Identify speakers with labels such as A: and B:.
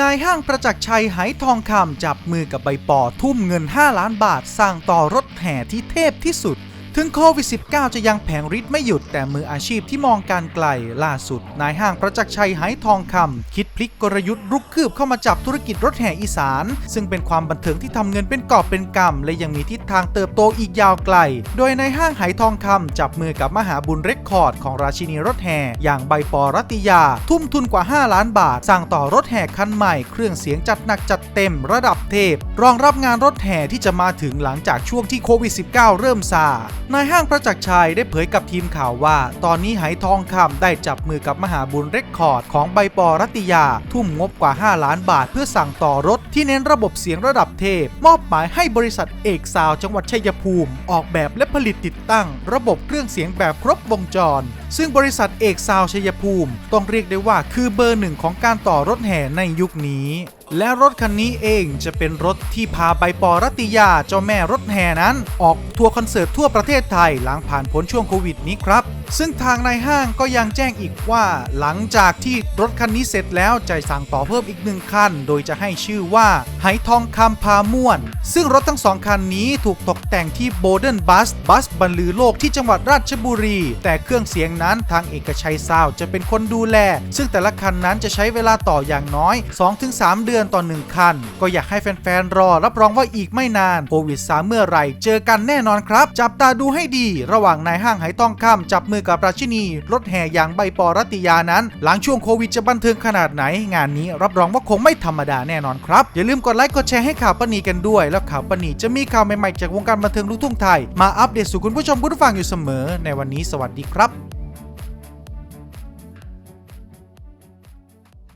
A: นายห้างประจักษ์ชัยหายทองคำจับมือกับใบปอทุ่มเงิน 5 ล้านบาท สร้างต่อรถแห่ที่เทพที่สุด ถึงโควิด -19 จะยังแผงฤทธิ์ไม่หยุดแต่มืออาชีพที่มองการไกล ล่าสุด นายห้างประจักษ์ชัยไหทองคำ คิดพลิกกลยุทธ์รุกคืบเข้ามาจับธุรกิจรถแห่อีสาน ซึ่งเป็นความบันเทิงที่ทำเงินเป็นกอบเป็นกำและยังมีทิศทางเติบโตอีกยาวไกล โดยนายห้างไหทองคำจับมือกับมหาบุญเรคคอร์ดของราชินีรถแห่อย่างใบปอรัตติยา ทุ่มทุนกว่า 5 ล้านบาทสร้างต่อรถแห่คันใหม่ เครื่องเสียงจัดหนักจัดเต็ม ระดับเทพ รองรับงานรถแห่ที่จะมาถึงหลังจากช่วงที่โควิด -19 เริ่มซานายห้างประจักษ์ชัยได้เผยกับทีมข่าวว่า ตอนนี้ไหทองคำได้จับมือกับมหาบุญเรคคอร์ดของใบปอรัติยา ทุ่มงบกว่า 5 ล้านบาทเพื่อสั่งต่อรถที่เน้นระบบเสียงระดับเทพ มอบหมายให้บริษัทเอกซาว์จังหวัดชัยภูมิ ออกแบบและผลิตติดตั้ง ระบบเครื่องเสียงแบบครบวงจรซึ่งบริษัทเอกซาวชัยภูมิ ต้องเรียกได้ว่าคือเบอร์หนึ่งของการต่อรถแห่ในยุคนี้ และรถคันนี้เองจะเป็นรถที่พาใบปอรัตติยาเจ้าแม่รถแห่นั้น ออกทัวร์คอนเสิร์ตทั่วประเทศไทยหลังผ่านพ้นช่วงโควิดนี้ครับ ซึ่งทางนายห้างก็ยังแจ้งอีกว่า หลังจากที่รถคันนี้เสร็จแล้วจะสั่งต่อเพิ่มอีกหนึ่งคัน โดยจะให้ชื่อว่าไหทองคำพาม่วน ซึ่งรถทั้งสองคันนี้ถูกตกแต่งที่โบเดนบัสบัสบรรลือโลกที่จังหวัดราชบุรี แต่เครื่องเสียงนั้นทางเอกชัยซาวจะเป็นคนดูแล ซึ่งแต่ละคันนั้นจะใช้เวลาต่ออย่างน้อย 2-3 เดือนต่อหนึ่งคัน ก็อยากให้แฟนๆรอรับรองว่าอีกไม่นานโควิดซาเมื่อไหร่เจอกันแน่นอนครับ จับตาดูให้ดี ระหว่างนายห้างไหทองคำจับมือกับราชินี รถแห่อย่างใบปอรัตติยานั้น หลังช่วงโควิดจะบันเทิงขนาดไหน งานนี้รับรองว่าคงไม่ธรรมดาแน่นอนครับ อย่าลืมกดไลค์กดแชร์ให้ข่าวปนีกันด้วย แล้วข่าวปนีจะมีข่าวใหม่ๆจากวงการบันเทิงลูกทุ่งไทยมาอัปเดตสู่คุณผู้ชมผู้ฟังอยู่เสมอ ในวันนี้สวัสดีครับ